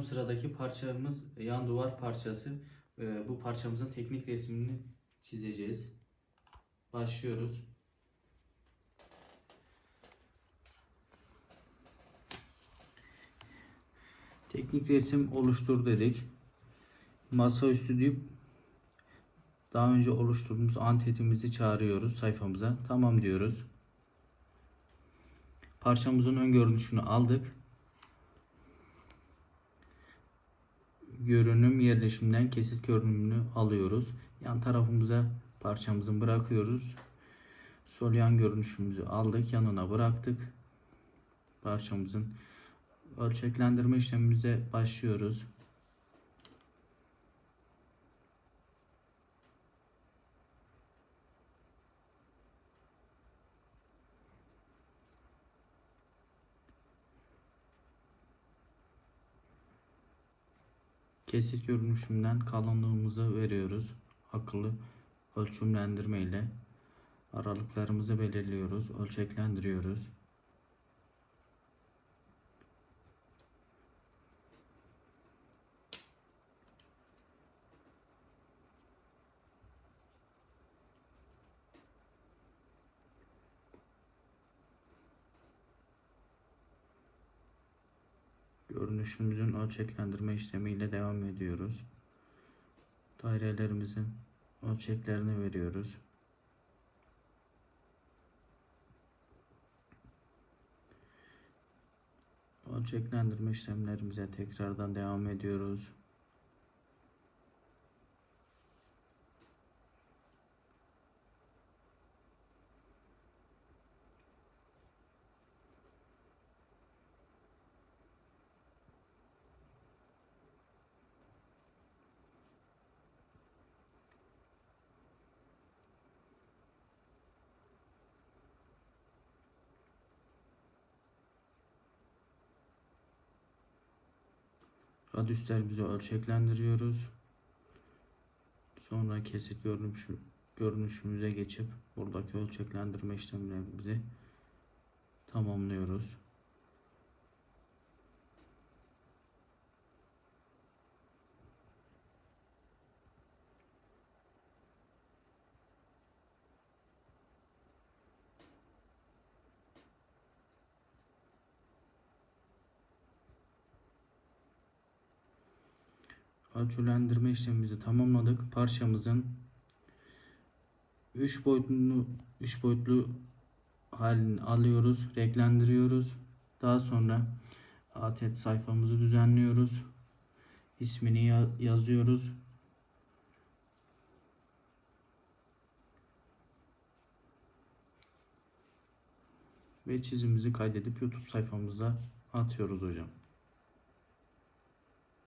Hocam sıradaki parçamız yan duvar parçası. Ee, bu parçamızın teknik resmini çizeceğiz. Başlıyoruz. Teknik resim oluştur dedik. Masaüstü deyip daha önce oluşturduğumuz antetimizi çağırıyoruz sayfamıza. Tamam diyoruz. Parçamızın ön görünüşünü aldık. Görünüm yerleşiminden kesit görünümünü alıyoruz. Yan tarafımıza parçamızı bırakıyoruz. Sol yan görünüşümüzü aldık. Yanına bıraktık. Parçamızın ölçeklendirme işlemimize başlıyoruz. Kesit görünüşünden kalınlığımızı veriyoruz. Akıllı ölçümlendirme ile aralıklarımızı belirliyoruz, ölçeklendiriyoruz. Görünüşümüzün ölçeklendirme işlemiyle devam ediyoruz. Dairelerimizin ölçeklerini veriyoruz. Ölçeklendirme işlemlerimize tekrardan devam ediyoruz. Radyüslerimizi ölçeklendiriyoruz. Sonra kesit görünüşü, görünüşümüze geçip buradaki ölçeklendirme işlemlerimizi tamamlıyoruz. Ölçülendirme işlemimizi tamamladık. Parçamızın 3 boyutlu 3 boyutlu halini alıyoruz, renklendiriyoruz. Daha sonra ATET sayfamızı düzenliyoruz. İsmini ya- yazıyoruz. Ve çizimimizi kaydedip YouTube sayfamıza atıyoruz hocam.